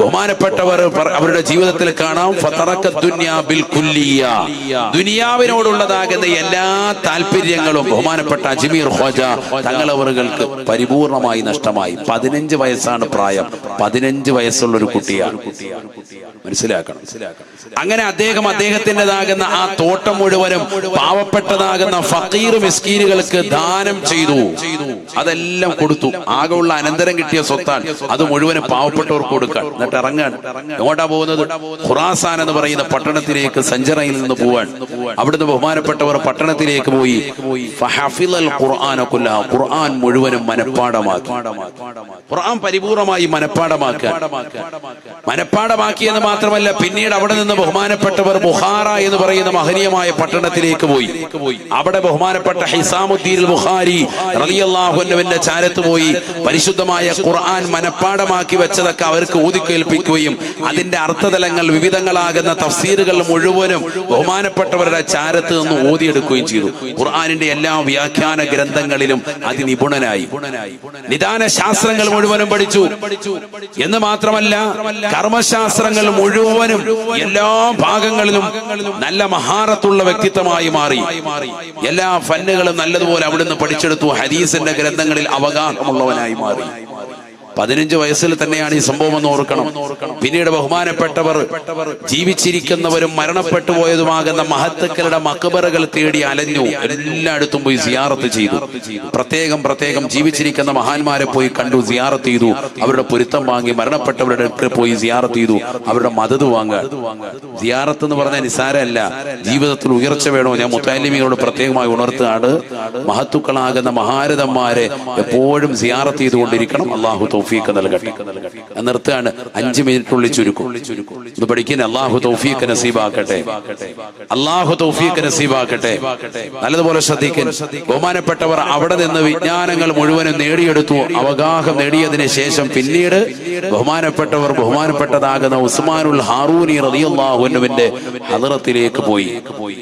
ബഹുമാനപ്പെട്ടവർ അവരുടെ ജീവിതത്തിൽ കാണാം. ബിൽ ദുനിയാവിനോടുള്ളതാകുന്ന എല്ലാ താല്പര്യങ്ങളും ബഹുമാനപ്പെട്ട അജ്മീർ ഹോജ തങ്ങളവറുകൾക്ക് പരിപൂർണമായി നഷ്ടമായി. പതിനഞ്ച് വയസ്സാണ് പ്രായം. പതിനഞ്ച് വയസ്സുള്ള ഒരു കുട്ടിയാണ്. മനസ്സിലാക്കണം. അങ്ങനെ അദ്ദേഹം അദ്ദേഹത്തിന്റെതാകുന്ന ആ തോട്ടം മുഴുവനും പാവപ്പെട്ടതാകുന്ന ഫക്കീർ മിസ്കീനുകൾക്ക് ദാനം ചെയ്തു. അതെല്ലാം കൊടുത്തു. ആകെയുള്ള അനന്തരം കിട്ടിയ സ്വത്താണ്. അത് മുഴുവനും പാവപ്പെട്ടവർക്ക് കൊടുക്കാൻ എന്നിട്ട് ഇറങ്ങാൻ. എങ്ങോട്ടാ പോകുന്നത്? ഖുറാസാൻ എന്ന് പറയുന്ന പട്ടണത്തിലേക്ക് സഞ്ചറയിൽ നിന്ന് പോവാൻ. അവിടുന്ന് ബഹുമാനപ്പെട്ടവർ പട്ടണത്തിലേക്ക് പോയി. ഖുർആൻ മുഴുവനും മനഃപ്പാടമാക്കി ഖുർആൻ പരിപൂർണമായി മനഃപ്പാടമാക്കുക മനഃപ്പാടമാക്കിയെന്ന് മാത്രമല്ല പിന്നീട് അവിടെ നിന്ന് ബഹുമാനപ്പെട്ടവർ ബുഹാറ എന്ന് പറയുന്ന മഹനീയമായ പട്ടണത്തിലേക്ക് പോയി. അവിടെ ബഹുമാനപ്പെട്ട ഹിസാമുദ്ദീൻ ബുഹാരി റലിയല്ലാഹുവിന്റെ ചാരത്ത് പോയി. പരിശുദ്ധമായ ഖുർആൻ മനഃപ്പാടമാക്കി പാഠമാക്കി വെച്ചതൊക്കെ അവർക്ക് ഊതിക്കേൽപ്പിക്കുകയും അതിന്റെ അർത്ഥതലങ്ങൾ വിവിധങ്ങളാകുന്ന തഫ്സീറുകൾ മുഴുവനും ബഹുമാനപ്പെട്ടവരുടെ ചാരത്ത് നിന്ന് ഊതിയെടുക്കുകയും ചെയ്തു. ഖുർആാനിന്റെ എല്ലാ വ്യാഖ്യാന ഗ്രന്ഥങ്ങളിലും അതിനിപുണനായി. നിദാന ശാസ്ത്രങ്ങൾ മുഴുവനും പഠിച്ചു. എന്ന് മാത്രമല്ല കർമ്മശാസ്ത്രങ്ങൾ മുഴുവനും എല്ലാ ഭാഗങ്ങളിലും നല്ല മഹാരത്തുള്ള വ്യക്തിത്വമായി മാറി. എല്ലാ ഫന്നുകളും നല്ലതുപോലെ അവിടുന്ന് പഠിച്ചെടുത്തു. ഹദീസിന്റെ ഗ്രന്ഥങ്ങളിൽ അവഗാഹമുള്ളവനായി മാറി. പതിനഞ്ച് വയസ്സിൽ തന്നെയാണ് ഈ സംഭവം എന്ന് ഓർക്കണം. പിന്നീട് ബഹുമാനപ്പെട്ടവർ ജീവിച്ചിരിക്കുന്നവരും മരണപ്പെട്ടു പോയതുമാകുന്ന മഹത്തുക്കളുടെ മക്കബറകൾ തേടി അലഞ്ഞു എല്ലായിടത്തും പോയി സിയാറത്ത് ചെയ്തു. പ്രത്യേകം പ്രത്യേകം ജീവിച്ചിരിക്കുന്ന മഹാന്മാരെ പോയി കണ്ടു സിയാറത്ത് ചെയ്തു. അവരുടെ പൊരുത്തം വാങ്ങി മരണപ്പെട്ടവരുടെ അടുക്കൽ പോയി സിയാറത്ത് ചെയ്തു. അവരുടെ മദത് വാങ്ങുക. സിയാറത്ത് എന്ന് പറഞ്ഞാൽ നിസാരമല്ല. ജീവിതത്തിൽ ഉയർച്ച വേണോ? ഞാൻ മുത്താലിമികളോട് പ്രത്യേകമായി ഉണർത്തുകയാണ്. മഹത്തുക്കളാകുന്ന മഹാരഥന്മാരെ എപ്പോഴും സിയാറത്ത് ചെയ്തുകൊണ്ടിരിക്കണം. അള്ളാഹു തൗഫീഖ് നൽകട്ടെ. നിർത്തുകയാണ് അഞ്ച് മിനിറ്റുള്ളിൽ ചുരുക്കും. ഇത് പഠിക്കുന്ന അള്ളാഹു തൗഫീഖ് നസീബാക്കട്ടെ. അള്ളാഹു തൗഫീഖ് നസീബാക്കട്ടെ. നല്ലതുപോലെ ശ്രദ്ധിക്കാൻ. ബഹുമാനപ്പെട്ടവർ അവിടെ നിന്ന് വിജ്ഞാനങ്ങൾ മുഴുവനും നേടിയെടുത്തു. അവഗാഹം നേടിയതിന് ശേഷം പിന്നീട് ബഹുമാനപ്പെട്ടവർ ബഹുമാനപ്പെട്ടതാകുന്ന ഉസ്മാനുൽ ഹാറൂനി റളിയല്ലാഹുവിന്റെ ഹദറത്തിലേക്ക് പോയി.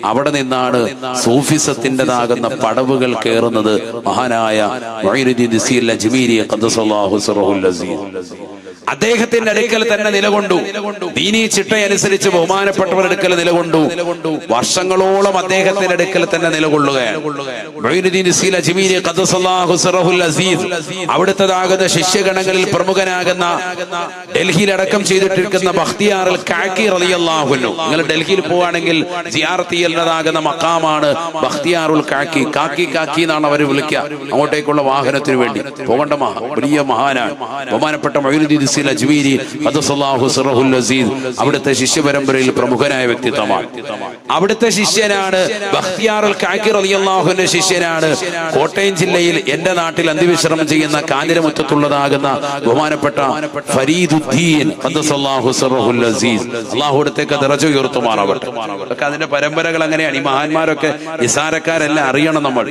അവിടെ നിന്നാണ് സൂഫിസത്തിന്റെതാകുന്ന പടവുകൾ കയറുന്നത് മഹാനായ അജ്മീരി ഖദ്ദസല്ലാഹു സിറഹുൽ അസീസ് അദ്ദേഹത്തിന്റെ അടുക്കൽ തന്നെ നിലകൊണ്ടു. ദീനി ചിട്ടയനുസരിച്ച് ബഹുമാനപ്പെട്ടവരുടെ അടുക്കൽ നിലകൊണ്ടു. വർഷങ്ങളോളം അദ്ദേഹത്തിന്റെ അടുക്കൽ തന്നെ നിലകൊള്ളുകയാണ്. അവിടുത്തതാകുന്ന ശിഷ്യഗണങ്ങളിൽ പ്രമുഖനാകുന്ന ഡൽഹിയിൽ അടക്കം ചെയ്തിട്ടിരിക്കുന്ന ബഖ്തിയാറിൽ കാക്കി റളിയല്ലാഹുനു നിങ്ങൾ ഡൽഹിയിൽ പോവാണെങ്കിൽ ജിയാർത്തി എന്നതാകുന്ന മക്കാമാണ് ബഖ്തിയാറുൽ കാക്കി. കാക്കി കാക്കി എന്നാണ് അവർ വിളിക്കുക. അങ്ങോട്ടേക്കുള്ള വാഹനത്തിന് വേണ്ടി. പോകണ്ട മഹാ വലിയ മഹാനാണ് ബഹുമാനപ്പെട്ട മൊയ്നുദ്ദീൻ നസീർ അജ്മീരി അസീദ് അവിടുത്തെ ശിഷ്യ പരമ്പരയിൽ പ്രമുഖനായ വ്യക്തിത്വമാണ്. അവിടുത്തെ ശിഷ്യനാണ് റളിയല്ലാഹുവിന്റെ ശിഷ്യനാണ്. കോട്ടയം ജില്ലയിൽ എന്റെ നാട്ടിൽ അന്തിവിശ്രമം ചെയ്യുന്ന കാഞ്ഞിരമുറ്റത്തുള്ളതാകുന്ന ബഹുമാനപ്പെട്ട ഫരീദുദ്ദീൻ അസീസ്. അള്ളാഹു അടുത്തേക്ക് ദറജ ഉയർത്തുമാറാവട്ടെ. ഒക്കെ അതിന്റെ പരമ്പരകൾ അങ്ങനെയാണ്. ഈ മഹാന്മാരൊക്കെ നിസാരക്കാരെല്ലാം? അറിയണം നമ്മൾ.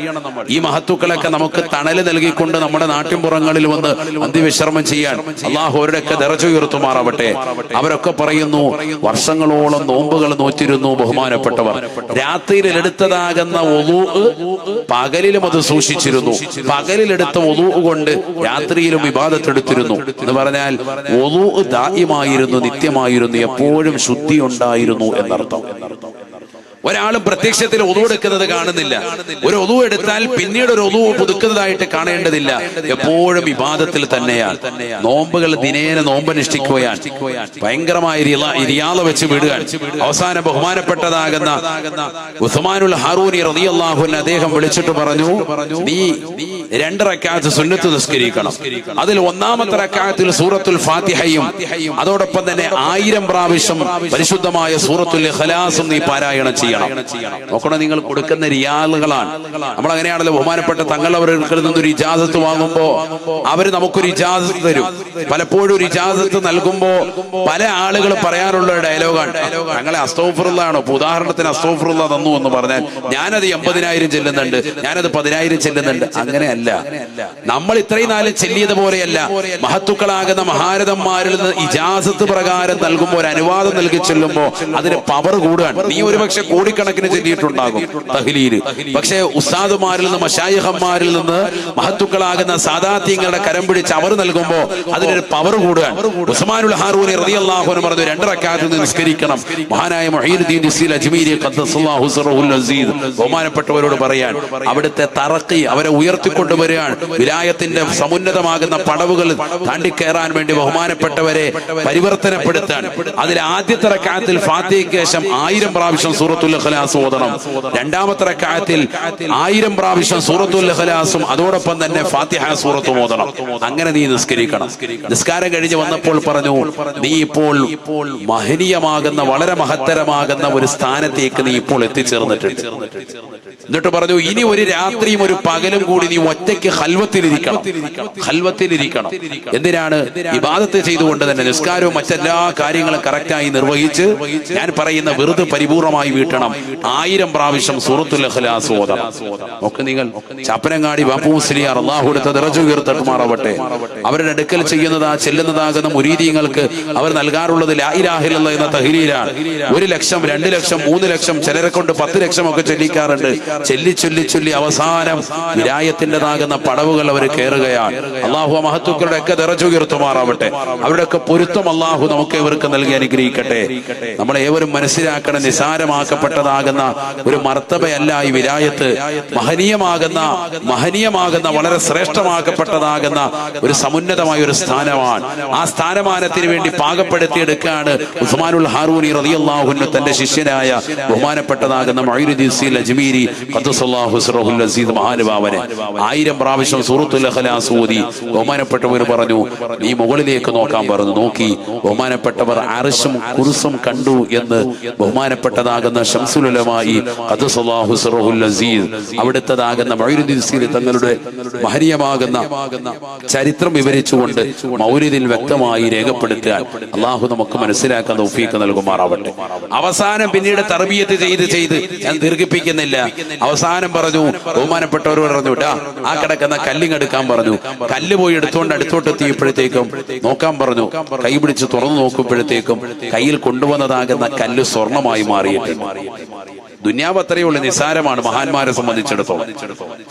ഈ മഹത്തുക്കളൊക്കെ നമുക്ക് തണൽ നൽകിക്കൊണ്ട് നമ്മുടെ നാട്ടിൻപുറങ്ങളിൽ വന്ന് അന്ത്യവിശ്രമം ചെയ്യാൻ അള്ളാഹു അവരുടെയൊക്കെ നിറച്ചുയർത്തുമാറാവട്ടെ അവരൊക്കെ പറയുന്നു വർഷങ്ങളോളം നോമ്പുകൾ നോറ്റിരുന്നു ബഹുമാനപ്പെട്ടവർ. രാത്രിയിൽ എടുത്തതാകുന്ന ഒതു പകലിലും അത് സൂക്ഷിച്ചിരുന്നു. പകലിലെടുത്ത ഒതു കൊണ്ട് രാത്രിയിലും വിവാദത്തെടുത്തിരുന്നു എന്ന് പറഞ്ഞാൽ ഒതു ദാഹ്യമായിരുന്നു നിത്യമായിരുന്നു എപ്പോഴും ശുദ്ധി ഉണ്ടായിരുന്നു എന്നർത്ഥം. ഒരാളും പ്രത്യക്ഷത്തിൽ ഒതു എടുക്കുന്നത് കാണുന്നില്ല. ഒരു ഒതു എടുത്താൽ പിന്നീട് ഒരു ഒതു പുതുക്കുന്നതായിട്ട് കാണേണ്ടതില്ല. എപ്പോഴും വിവാദത്തിൽ തന്നെയാണ്. നോമ്പുകൾ ദിനേന നോമ്പനുഷ്ഠിക്കുകയാണ്. ഭയങ്കരമായ ഇരിയാള വെച്ച് വിടുക അവസാനം ബഹുമാനപ്പെട്ടതാകുന്ന ഉസ്മാനുൽ ഹാറൂനി റളിയല്ലാഹുവിനെ അദ്ദേഹം വിളിച്ചിട്ട് പറഞ്ഞു നീ രണ്ട് സുന്നത്ത് നിസ്കരിക്കണം. അതിൽ ഒന്നാമത്തെ റക്കാത്തിൽ സൂറത്തുൽ ഫാത്തിഹയും അതോടൊപ്പം തന്നെ ആയിരം പ്രാവശ്യം പരിശുദ്ധമായ സൂറത്തുൽ ഹലാസും നീ പാരായണം ചെയ്യണം. നോക്കണം നിങ്ങൾ കൊടുക്കുന്ന റിയാലുകളാണ് നമ്മൾ അങ്ങനെയാണല്ലോ ബഹുമാനപ്പെട്ട തങ്ങൾ നിന്ന് ഒരു ഇജാസത്ത് വാങ്ങുമ്പോ അവർ നമുക്കൊരു ഇജാസത്ത് തരും. പലപ്പോഴും ഒരു ഇജാസത്ത് നൽകുമ്പോ പല ആളുകൾ പറയാനുള്ള ഡയലോഗാണ്. ഞങ്ങളെ അസ്തോഫറുള്ളതാണോ ഇപ്പൊ ഉദാഹരണത്തിന് അസ്തോഫറുള്ള തന്നു എന്ന് പറഞ്ഞാൽ ഞാനത് എൺപതിനായിരം ചെല്ലുന്നുണ്ട് ഞാനത് പതിനായിരം ചെല്ലുന്നുണ്ട്. അങ്ങനെയല്ല. നമ്മൾ ഇത്രയും നാല് ചെല്ലിയത് പോലെയല്ല. മഹത്തുക്കളാകുന്ന മഹാരഥന്മാരിൽ നിന്ന് ഇജാസത്ത് പ്രകാരം നൽകുമ്പോൾ ഒരു അനുവാദം നൽകി ചെല്ലുമ്പോ അതിന് പവർ കൂടുകയാണ്. നീ ഒരുപക്ഷെ കോടിക്കണക്കിന് ചെല്ലിയിട്ടുണ്ടാകും തഹ്ലീൽ പക്ഷേ ഉസ്താദുമാരിൽ നിന്ന് മഷായിഹന്മാരിൽ നിന്ന് മഹത്തുക്കളാകുന്ന സാദാത്യങ്ങളുടെ കരം പിടിച്ച് അവർ നൽകുമ്പോ അതിനൊരു പവർ കൂടുകയാണ്. ഉസ്മാനുൽ ഹാറൂനി റളിയല്ലാഹു അൻഹു പറഞ്ഞു രണ്ട് റക്അത്ത് നിസ്കരിക്കണം. മഹാനായ മുഹീദ്ദീൻ നസീൽ അജ്മീരി ബഹുമാനപ്പെട്ടവരോട് പറയാൻ അവിടുത്തെ തറക്കി അവരെ ഉയർത്തിക്കൊണ്ടുവരികയാണ് വിലായത്തിന്റെ സമുന്നതമാകുന്ന പടവുകൾ താണ്ടിക്കയറാൻ വേണ്ടി ബഹുമാനപ്പെട്ടവരെ പരിവർത്തനപ്പെടുത്താൻ. അതിൽ ആദ്യത്തെ റക്കാത്തിൽ ഫാത്തിഹയ്ക്ക് ശേഷം ആയിരം പ്രാവശ്യം സൂറത്തുൽ ഇഖ്ലാസ് ഓതണം. രണ്ടാമത്തെ റക്അത്തിൽ ആയിരം പ്രാവശ്യം സൂറത്തുൽ ഇഖ്ലാസും അതോടൊപ്പം തന്നെ ഫാത്തിഹ സൂറത്തും ഓതണം. അങ്ങനെ നീ നിസ്കരിക്കണം. നിസ്കാരം കഴിഞ്ഞ് വന്നപ്പോൾ പറഞ്ഞു നീ ഇപ്പോൾ മഹനീയമാകുന്ന വളരെ മഹത്തരമാകുന്ന ഒരു സ്ഥാനത്തേക്ക് നീ ഇപ്പോൾ എത്തിച്ചേർന്നിട്ടുണ്ട്. എന്നിട്ട് പറഞ്ഞു ഇനി ഒരു രാത്രിയും ഒരു പകലും കൂടി നീ ഒറ്റയ്ക്ക് ഹൽവത്തിലിരിക്കണം. ഹൽവത്തിലിരിക്കണം. എന്തിനാണ് വിവാദത്തെ ചെയ്തുകൊണ്ട് തന്നെ നിസ്കാരവും മറ്റെല്ലാ കാര്യങ്ങളും കറക്റ്റായി നിർവഹിച്ച് ഞാൻ പറയുന്ന വെറുതെ പരിപൂർണമായി വീട്ടണം. ആയിരം പ്രാവശ്യം സൂറത്തുൽ ഓതണം ഒക്കെ നിങ്ങൾ ചപ്പനങ്ങാടി ബാപ്പു മുസ്ലിയാർ അള്ളാഹു എടുത്ത നിറച്ചു ഉയർത്തട്ടുമാറാവട്ടെ അവരുടെ അടുക്കൽ ചെയ്യുന്നതാ ചെല്ലുന്നതാകുന്ന മുരീതിങ്ങൾക്ക് അവർ നൽകാറുള്ളത് ലായിരാഹിലുള്ള എന്ന തഹരീലാണ് ഒരു ലക്ഷം രണ്ട് ലക്ഷം മൂന്ന് ലക്ഷം ചിലരെ കൊണ്ട് പത്ത് ലക്ഷം ഒക്കെ ചൊല്ലിക്കാറുണ്ട്. ചൊല്ലി ചൊല്ലി ചൊല്ലി അവസാനം വിരായത്തിന്റെതാകുന്ന പടവുകൾ അവർ കയറുകയാണ് അള്ളാഹു മഹത്വക്കളുടെ മഹത്തുക്കളുടെ ഒക്കെ നിറച്ചു ഉയർത്തുമാറാവട്ടെ. അവരുടെ ഒക്കെ പൊരുത്തം അള്ളാഹു നമുക്ക് ഇവർക്ക് നൽകി അനുഗ്രഹിക്കട്ടെ. നമ്മൾ ഏവരും മനസ്സിലാക്കണം നിസാരമാക്കപ്പെട്ടതാകുന്ന ഒരു മർത്തബയല്ല ഈ വിരായത്ത്. മഹനീയമാകുന്ന മഹനീയമാകുന്ന വളരെ ശ്രേഷ്ഠമാക്കപ്പെട്ടതാകുന്ന ഒരു സമുന്നതമായ ഒരു സ്ഥാനമാണ്. ആ സ്ഥാനമാനത്തിന് വേണ്ടി പാകപ്പെടുത്തിയെടുക്കുകയാണ് ഉസ്മാനുൽ ഹാറൂനി റതിയല്ലാഹുന്നു തന്റെ ശിഷ്യനായ ബഹുമാനപ്പെട്ടതാകുന്ന മൊയ്രുദ്ദീൻ അജ്മീരി. അസീദ് മഹാനുഭാവനെ ആയിരം പ്രാവശ്യം സൂറത്തുൽ ഓതി ബഹുമാനപ്പെട്ടവർ പറഞ്ഞു നീ മുകളിലേക്ക് നോക്കാൻ പറഞ്ഞു നോക്കി ബഹുമാനപ്പെട്ടവർ അർശും കുറുസും കണ്ടു എന്ന് ബഹുമാനപ്പെട്ടതാകുന്ന ഷംസുലമായി അവിടുത്തതാകുന്ന മൊയ്നുദ്ദീൻ സീൽ തങ്ങളുടെ മഹനീയമാകുന്ന ചരിത്രം വിവരിച്ചുകൊണ്ട് മൗര്യതിൽ വ്യക്തമായി രേഖപ്പെടുത്താൻ അള്ളാഹു നമുക്ക് മനസ്സിലാക്കാൻ ഒഫീക്ക് നൽകുമാറാവട്ടെ. അവസാനം പിന്നീട് തർബീയത്ത് ചെയ്ത് ചെയ്ത് ഞാൻ ദീർഘിപ്പിക്കുന്നില്ല. അവസാനം പറഞ്ഞു ബഹുമാനപ്പെട്ടവർ പറഞ്ഞു കേട്ടാ ആ കിടക്കുന്ന കല്ലിങ്ങെടുക്കാൻ പറഞ്ഞു. കല്ല് പോയി എടുത്തുകൊണ്ട് അടുത്തോട്ട് എത്തിയപ്പോഴത്തേക്കും നോക്കാൻ പറഞ്ഞു. കൈ പിടിച്ച് തുറന്നു നോക്കുമ്പോഴത്തേക്കും കയ്യിൽ കൊണ്ടുവന്നതാകുന്ന കല്ല് സ്വർണമായി മാറിയിട്ട്. ദുന്യാവ് അത്രയേ ഉള്ളൂ നിസാരമാണ് മഹാന്മാരെ സംബന്ധിച്ചിടത്തോളം.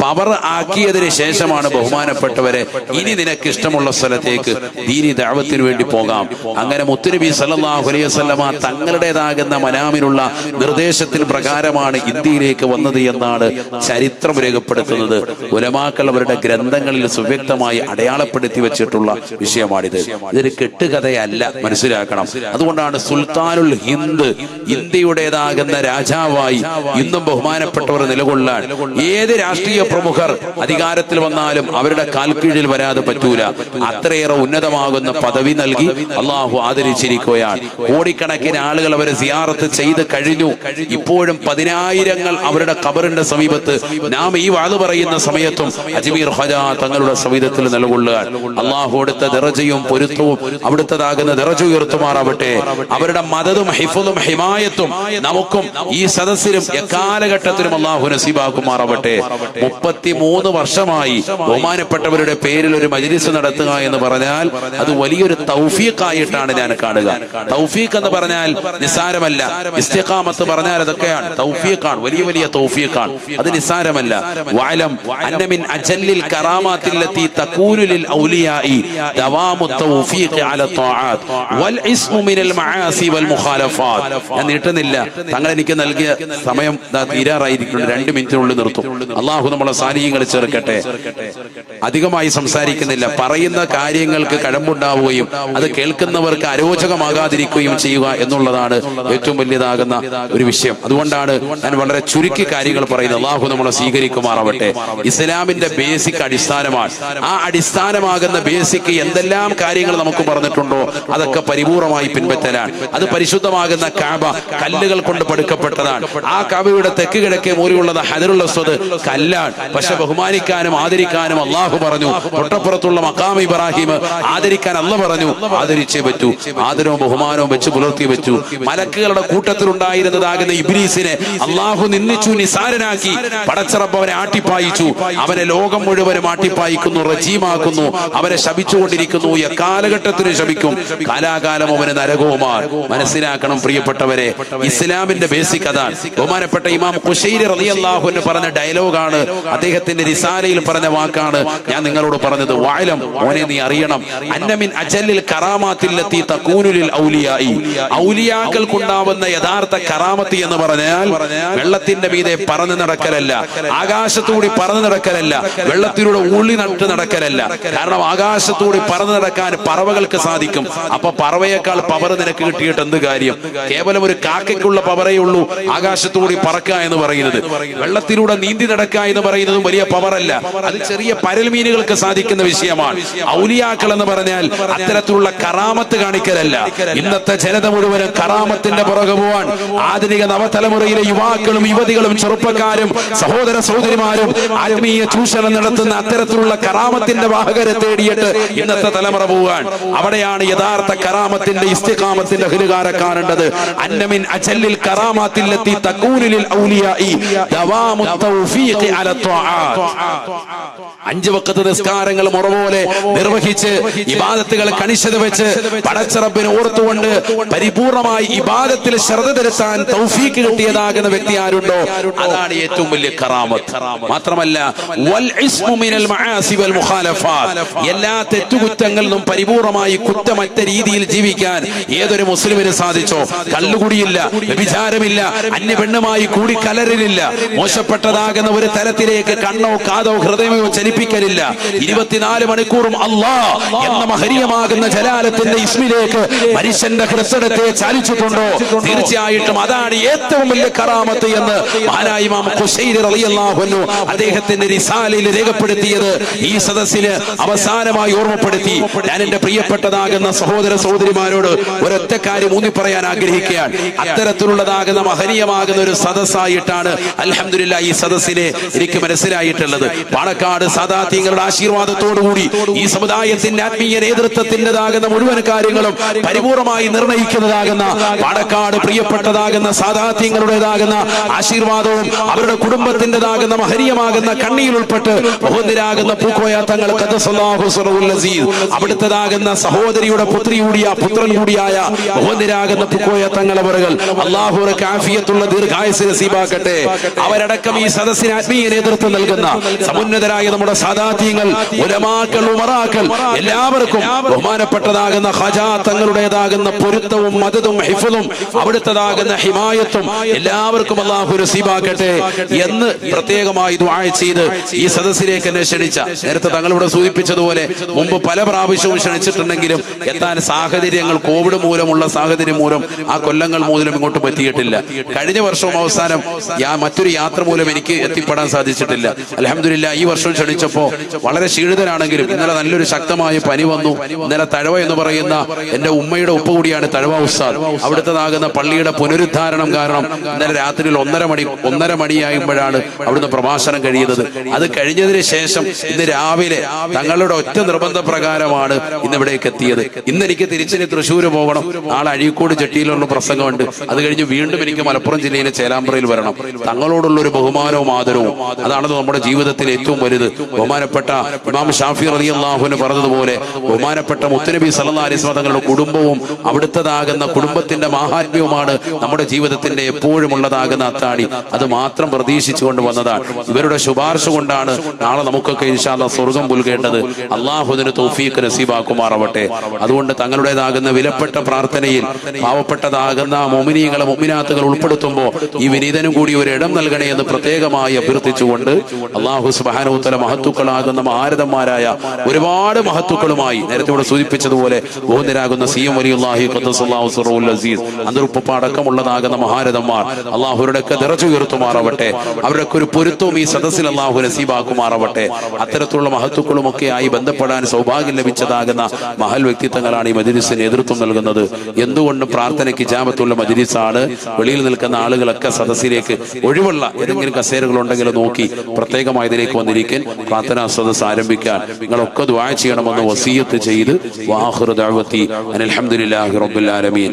പവർ ആക്കിയതിന് ശേഷമാണ് ബഹുമാനപ്പെട്ടവരെ ഇനി നിനക്ക് ഇഷ്ടമുള്ള സ്ഥലത്തേക്ക് ദീനി ദാവത്തിന് വേണ്ടി പോകാം. അങ്ങനെ മുത്തുനബി സല്ലല്ലാഹു അലൈഹി തങ്ങളുടേതാകുന്ന മനാമിനുള്ള നിർദ്ദേശത്തിന് പ്രകാരമാണ് ഇന്ത്യയിലേക്ക് വന്നത് എന്നാണ് ചരിത്രം രേഖപ്പെടുത്തുന്നത്. ഉലമാക്കൾ അവരുടെ ഗ്രന്ഥങ്ങളിൽ സുവ്യക്തമായി അടയാളപ്പെടുത്തി വെച്ചിട്ടുള്ള വിഷയമാണിത്. ഇതൊരു കെട്ടുകഥയല്ല മനസ്സിലാക്കണം. അതുകൊണ്ടാണ് സുൽത്താനുൽ ഹിന്ദ് ഇന്ത്യയുടേതാകുന്ന രാജാവായി ഇന്നും ബഹുമാനപ്പെട്ടവർ നിലകൊള്ളാൻ ഏത് രാഷ്ട്രീയ പ്രമുഖർ അധികാരത്തിൽ വന്നാലും അവരുടെ കാൽക്കീഴിൽ വരാതെ പറ്റൂല. അത്രയേറെ ഉന്നതമാകുന്ന പദവി നൽകി അള്ളാഹു ആദരിച്ചിരിക്കുകയാണ്. കോടിക്കണക്കിന് ആളുകൾ അവരെ സിയാറത്ത് ചെയ്ത് കഴിഞ്ഞു. ഇപ്പോഴും പതിനായിരങ്ങൾ അവരുടെ കബറിന്റെ സമീപത്ത് നാം ഈ വാത് പറയുന്ന സമയത്തും അജ്മീർ ഹജ തങ്ങളുടെ സമീപത്തിൽ നിലകൊള്ളുക അള്ളാഹു അടുത്ത ദിറജയും പൊരുത്തവും അവിടുത്തതാകുന്ന ദിറജ ഉയർത്തുമാറാവട്ടെ. അവരുടെ മതതും ഹിഫും ഹിമായത്തും നമുക്കും ഈ സദസ്സിലും എക്കാലഘട്ടത്തിലും അള്ളാഹു നസീബാക്കുമാറാവട്ടെ. മുപ്പത്തിമൂന്ന് വർഷമായി ബഹുമാനപ്പെട്ടവരുടെ പേരിൽ ഒരു മജ്ലിസ് നടത്തുക എന്ന് പറഞ്ഞാൽ അത് വലിയൊരു തൗഫീഖായിട്ടാണ് ഞാൻ കാണുക. തൗഫീഖ് എന്ന് പറഞ്ഞാൽ നിസ്സാരമല്ല. ഇസ്തിഖാമത്ത് പറഞ്ഞാൽ അതൊക്കെയാണ്. തൗഫീഖാണ്. വലിയ വലിയ തൗഫീഖാണ്. അത് നിസ്സാരമല്ല. വഅലം അന്ന മിൻ അജല്ലിൽ കറാമാത്തില്ലത്തി തകൂനു ലിൽ ഔലിയാഇ ദവാമു തൗഫീഖ് അല ത്വാആത്ത് വൽ ഇസ്മു മിനൽ മആസി വൽ മുഖാലഫാത്ത്. ഞാൻ നീട്ടുന്നില്ല. തങ്ങൾ എനിക്ക് നൽകിയ സമയം തീരാറായിരിക്കുന്നു. രണ്ട് മിനിറ്റിനുള്ളിൽ നിർത്തും. അള്ളാഹു നമ്മളെ സാന്നിധ്യങ്ങൾ ചേർക്കട്ടെ അധികമായി സംസാരിക്കുന്നില്ല. പറയുന്ന കാര്യങ്ങൾക്ക് കഴമ്പുണ്ടാവുകയും അത് കേൾക്കുന്നവർക്ക് അരോചകമാകാതിരിക്കുകയും ചെയ്യുക എന്നുള്ളതാണ് ഏറ്റവും വലിയതാകുന്ന ഒരു വിഷയം. അതുകൊണ്ടാണ് ഞാൻ വളരെ ചുരുക്കി കാര്യങ്ങൾ പറയുന്നത്. അള്ളാഹു നമ്മളെ സ്വീകരിക്കുമാറാവട്ടെ. ഇസ്ലാമിന്റെ ബേസിക് അടിസ്ഥാനമാണ്. ആ അടിസ്ഥാനമാകുന്ന ബേസിക് എന്തെല്ലാം കാര്യങ്ങൾ നമുക്ക് പറഞ്ഞിട്ടുണ്ടോ അതൊക്കെ പരിപൂർണമായി പിൻപറ്റലാണ്. അത് പരിശുദ്ധമാകുന്ന കാബ കല്ലുകൾ കൊണ്ട് പടുക്കപ്പെട്ടതാണ്. ആ കാബയുടെ തെക്ക് കിഴക്കേ മൂലയുള്ളത് ഹജറുൽ സ്വത് കല്ലാണ് പക്ഷെ ബഹുമാനിക്കാനും ആദരിക്കാനും അള്ളാഹു പറഞ്ഞു തൊട്ടപ്പുറത്തുള്ള മക്കാം ഇബ്രാഹിം ആദരിക്കാൻ അല്ല പറഞ്ഞു ആദരിച്ചേ പറ്റൂ. ആദരവും ബഹുമാനവും വെച്ച് പുലർത്തി വെച്ചു മലക്കുകളുടെ കൂട്ടത്തിൽ ഉണ്ടായിരുന്നതാകുന്ന ഇബ്രീസിനെ അള്ളാഹു നിന്നിച്ചു നിസാരനാക്കി പടച്ചിറപ്പ് അവനെ ആട്ടിപ്പായിച്ചു. അവനെ ലോകം മുഴുവനും ആട്ടിപ്പായിക്കുന്നു റജീമാക്കുന്നു. അവരെ ശപിച്ചുകൊണ്ടിരിക്കുന്നു കാലഘട്ടത്തിന് ശപിക്കും. കാലാകാലം അവന് നരകവുമാർ മനസ്സിലാക്കണം പ്രിയപ്പെട്ടവരെ ഇസ്ലാമിന്റെ ബേസിക് അതാണ്. ബഹുമാനപ്പെട്ട ഇമാം ഖുശൈരി റളിയല്ലാഹു അൻഹു പറഞ്ഞ ഡയലോഗാണ്. അദ്ദേഹത്തിന്റെ റിസാലയിൽ പറഞ്ഞ വാക്കാണ്. ഞാൻ നിങ്ങളോട് പറഞ്ഞത് വായലം. ഓനെ നീ അറിയണം. അന്നമിൻ അജല്ലിൽ കറാമാത്തിലെത്തി തക്കൂനുലിൽ ഔലിയായി. ഔലിയാക്കൾക്കുണ്ടാവുന്ന യഥാർത്ഥ കറാമത്തി എന്ന് പറഞ്ഞാൽ വെള്ളത്തിന്റെ മീതെ പറന്നു നടക്കലല്ല. ആകാശത്തൂടി പറന്നു നടക്കലല്ല. വെള്ളത്തിലൂടെ ഉള്ളി നട്ട് നടക്കലല്ല. കാരണം ആകാശത്തൂടി പറന്നു നടക്കാൻ പറവകൾക്ക് സാധിക്കും. അപ്പൊ പറവയേക്കാൾ പവർ നിനക്ക് കിട്ടിയിട്ട് എന്ത് കാര്യം? കേവലം ഒരു കാക്കയ്ക്കുള്ള പവറേ ഉള്ളൂ. ആകാശ ആകാശത്തോടി പറക്കുക എന്ന് പറയുന്നത്. വെള്ളത്തിലൂടെ നീന്തി നടക്കുക എന്ന് പറയുന്നതും വലിയ പവറല്ല. അത് ചെറിയ പരൽമീനുകൾക്ക് സാധിക്കുന്ന വിഷയമാണ്. ഔലിയാക്കൾ എന്ന് പറഞ്ഞാൽ അത്തരത്തിലുള്ള കറാമത്ത് കാണിക്കലല്ല. ഇന്നത്തെ ജനത മുഴുവനും കറാമത്തിന്റെ പുറകെ പോവാൻ. ആധുനിക നവതലമുറയിലെ യുവാക്കളും യുവതികളും ചെറുപ്പക്കാരും സഹോദര സഹോദരിമാരും ആത്മീയ ചൂഷണം നടത്തുന്ന അത്തരത്തിലുള്ള കറാമത്തിന്റെ വാഹകരെ തേടിയിട്ട് ഇന്നത്തെ തലമുറ പോവാൻ. അവിടെയാണ് യഥാർത്ഥ കറാമത്തിന്റെ ഇസ്തികാമത്തിന്റെ ഹൃകാര കാണേണ്ടത് അന്നമിൻ അജല്ലിൽ കറാമാത്തിലെത്തി തക്കൂനിൽ ഔലിയായി ദവാമു തൗഫീഖി അല ത്വആത്ത്. അഞ്ച് വക്കത്ത് നിസ്കാരങ്ങൾ മുറപോലെ നിർവഹിച്ച് ഇബാദത്തുകൾ കണിശത വെച്ച് പടച്ചറബിനെ ഓർത്തുകൊണ്ട് പരിപൂർണമായി ഇബാദത്തിൽ ശ്രദ്ധ തിരുത്താൻ തൗഫീക്ക് കിട്ടിയതാകുന്ന വ്യക്തി ആരുണ്ടോ അതാണ് ഏറ്റവും വലിയ കറാമത്ത് മാത്രമല്ല. എല്ലാ തെറ്റുകുറ്റങ്ങളിൽ നിന്നും പരിപൂർണമായി കുറ്റമറ്റ രീതിയിൽ ജീവിക്കാൻ ഏതൊരു മുസ്ലിമിന് സാധിച്ചോ കള്ളുകൂടിയില്ല വ്യഭിചാരമില്ല അന്യ പെണ്ണുമായി കൂടി കലരലില്ല. മോശപ്പെട്ടതാകുന്ന ഒരു തലത്തിലേക്ക് കണ്ണോ കാതോ ഹൃദയമോ ചലിപ്പിക്കലില്ല. ഇരുപത്തിനാല് മണിക്കൂറും അള്ളാ എന്ന മഹരീയമാകുന്ന ജലാലത്തിന്റെ ഇസ്മിലേക്ക് മനുഷ്യന്റെ ഹൃദയത്തെ ചാലിച്ചിട്ടുണ്ടോ? തീർച്ചയായിട്ടും അതാണ് ഏറ്റവും വലിയ കറാമത്ത് എന്ന് അൻഹു അദ്ദേഹത്തിന്റെ റിസാലയിൽ രേഖപ്പെടുത്തിയത് ഈ സദസ്സിന് അവസാനമായി ഓർമ്മപ്പെടുത്തി. ഞാൻ എന്റെ പ്രിയപ്പെട്ടതാകുന്ന സഹോദര സഹോദരിമാരോട് ഒരൊറ്റ കാര്യം ഊന്നി പറയാൻ ആഗ്രഹിക്കുകയാണ്. അത്തരത്തിലുള്ളതാകുന്ന മഹനീയമാകുന്ന ഒരു സദസ്സായിട്ടാണ് അലഹമില്ല ഈ സദസ്സിനെ എനിക്ക് മനസ്സിലായിട്ടുള്ളത്. പാണക്കാട് സാദാത്യങ്ങളുടെ ആശീർവാദത്തോടുകൂടി ഈ സമുദായത്തിന്റെ ആത്മീയ നേതൃത്വത്തിന്റെതാകുന്ന മുഴുവൻ കാര്യങ്ങളും പരിപൂർണമായി നിർണയിക്കുന്നതാകുന്ന പാണക്കാട് പ്രിയപ്പെട്ടതാകുന്ന സാദാത്യങ്ങളുടേതാകുന്ന ആശീർവാദവും അവരുടെ കുടുംബത്തിന്റെതാകുന്ന മഹനീയമാകുന്ന കണ്ണിയിൽ ഉൾപ്പെട്ട് ബഹുദരാകുന്ന പൂക്കോയ തങ്ങൾ അവിടുത്തതാകുന്ന സഹോദരിയുടെ പുത്രി കൂടിയ പുത്രൻ കൂടിയായ ബഹുദരാകുന്ന പൂക്കോയ തങ്ങളവറുകൾ. അള്ളാഹുറെ കാഫിയത്തുള്ള ദീർഘായുസ് നസീബാക്കട്ടെ അവരടക്കം ഈ സദസ്സിന് ആത്മീയ നേതൃത്വം നൽകുന്ന സമുന്നതരായ നമ്മുടെ സാധാത്യങ്ങൾ ഉലമാക്കൾ ഉമറാക്കൾ എല്ലാവർക്കും ബഹുമാനപ്പെട്ടതാകുന്ന ഹജാ തങ്ങളുടേതാകുന്ന പൊരുത്തവും മതതും ഹിഫലും അവിടുത്തതാകുന്ന ഹിമായത്തും എല്ലാവർക്കും അള്ളാഹു നസീബാക്കട്ടെ എന്ന് പ്രത്യേകമായി ദുആ ചെയ്ത് ഈ സദസ്സിലേക്ക് എന്നെ ക്ഷണിച്ച നേരത്തെ തങ്ങളിവിടെ സൂചിപ്പിച്ചതുപോലെ മുമ്പ് പല പ്രാവശ്യവും ക്ഷണിച്ചിട്ടുണ്ടെങ്കിലും എത്താൻ സാഹചര്യങ്ങൾ കോവിഡ് മൂലമുള്ള സാഹചര്യം മൂലം ആ കൊല്ലങ്ങൾ മൂലം ഇങ്ങോട്ട് പറ്റിയിട്ടില്ല. കഴിഞ്ഞ വർഷവും അവസാനം ഞാൻ മറ്റൊരു യാത്ര മൂലം എനിക്ക് എത്തിപ്പെടാൻ സാധിച്ചിട്ടില്ല. അലഹമില്ല ഈ വർഷം ക്ഷണിച്ചപ്പോ വളരെ ക്ഷീണിതനാണെങ്കിലും ഇന്നലെ നല്ലൊരു ശക്തമായ പനി വന്നു. ഇന്നലെ തഴവ എന്ന് പറയുന്ന എന്റെ ഉമ്മയുടെ ഉപ്പ കൂടിയാണ് തഴവ ഉസ്താദ്. അവിടുത്തേതാകുന്ന പള്ളിയുടെ പുനരുദ്ധാരണം കാരണം ഇന്നലെ രാത്രിയിൽ ഒന്നര മണി ഒന്നര മണിയാകുമ്പോഴാണ് അവിടുന്ന് പ്രഭാഷണം കഴിയുന്നത്. അത് കഴിഞ്ഞതിന് ശേഷം ഇന്ന് രാവിലെ തങ്ങളുടെ ഒറ്റ നിർബന്ധ പ്രകാരമാണ് ഇന്ന് ഇവിടേക്ക് എത്തിയത്. ഇന്ന് എനിക്ക് തിരിച്ചിനി തൃശ്ശൂർ പോകണം. നാളെ അഴീക്കോട് ചെട്ടിയിലുള്ള പ്രസംഗമുണ്ട്. അത് കഴിഞ്ഞ് വീണ്ടും എനിക്ക് മലപ്പുറം ജില്ലയിലെ ചേലാമ്പ്രയിൽ വരണം. തങ്ങളോടുള്ള ഒരു ബഹുമാനവും ആദരവും. അതാണ് നമ്മുടെ ജീവിതത്തിൽ ഏറ്റവും വലുത്. ബഹുമാനപ്പെട്ട ഇമാം ഷാഫി റലി അള്ളാഹുവിന് പറഞ്ഞതുപോലെ ബഹുമാനപ്പെട്ട മുത്തനബി സല്ലാ അലിസ്മ തങ്ങളുടെ കുടുംബവും അവിടുത്തതാകുന്ന കുടുംബത്തിന്റെ മാഹാത്മ്യവുമാണ് നമ്മുടെ ജീവിതത്തിന്റെ എപ്പോഴും ഉള്ളതാകുന്ന അത്താണി. അത് മാത്രം പ്രതീക്ഷിച്ചുകൊണ്ട് വന്നതാണ്. ഇവരുടെ ശുപാർശ കൊണ്ടാണ് നാളെ നമുക്കൊക്കെ ഇൻഷാല്ല സ്വർഗം പുൽകേണ്ടത്. അള്ളാഹുദിന് തോഫീക്ക് നസീബാക്കുമാറാവട്ടെ. അതുകൊണ്ട് തങ്ങളുടേതാകുന്ന വിലപ്പെട്ട പ്രാർത്ഥനയിൽ പാവപ്പെട്ടതാകുന്ന മൊമിനിയങ്ങളെ മൊമിനാത്തുകൾ ഉൾപ്പെടുത്തുമ്പോൾ ഈ വിനീതനും കൂടി ഒരു ഇടം നൽകണേ എന്ന് പ്രത്യേകമായി അഭ്യർത്ഥിച്ചുകൊണ്ട് അള്ളാഹു സുബാനോത്തല മഹത്തുക്കളാകുന്ന മഹാരഥന്മാരായ ഒരുപാട് മഹത്തുക്കളുമായി നേരത്തെ ഇവിടെ സൂചിപ്പിച്ചതുപോലെ ബഹുനരാകുന്ന സി എം വലിയുല്ലാഹി അസീസ് അന്തറുപ്പ അടക്കമുള്ളതാകുന്ന മഹാരഥന്മാർ അള്ളാഹുരുടെയൊക്കെ ഉയർത്തുമാറാവട്ടെ അവരുടെയൊക്കെ ഒരു പൊരുത്തവും ഈ സദസ്സിൽ അള്ളാഹു നസീബാക്കുമാറാവട്ടെ അത്തരത്തിലുള്ള മഹത്തുക്കളുമൊക്കെ ആയി ബന്ധപ്പെടാൻ സൗഭാഗ്യം ലഭിച്ചതാകുന്ന മഹൽ വ്യക്തിത്വങ്ങളാണ് ഈ മജിലിസിന് നേതൃത്വം നൽകുന്നത്. എന്തുകൊണ്ടും പ്രാർത്ഥനയ്ക്ക് ജാമത്തുള്ള മജിലിസാണ്? വെളിയിൽ നിൽക്കുന്ന ആളുകളൊക്കെ സദസ്സിലേക്ക് ഒഴിവുള്ള ഏതെങ്കിലും കസേരകൾ ഉണ്ടെങ്കിൽ നോക്കി പ്രത്യേകമായി ഇതിലേക്ക് വന്നിരിക്കാൻ പ്രാർത്ഥനാ സദസ് ആരംഭിക്കാൻ. നിങ്ങളൊക്കെ ദ്വാ ചെയ്യണമെന്ന് വസീയത്ത് ചെയ്ത് ദഅവത്തി അനിൽ ഹംദുലില്ലാഹി റബ്ബിൽ ആലമീൻ.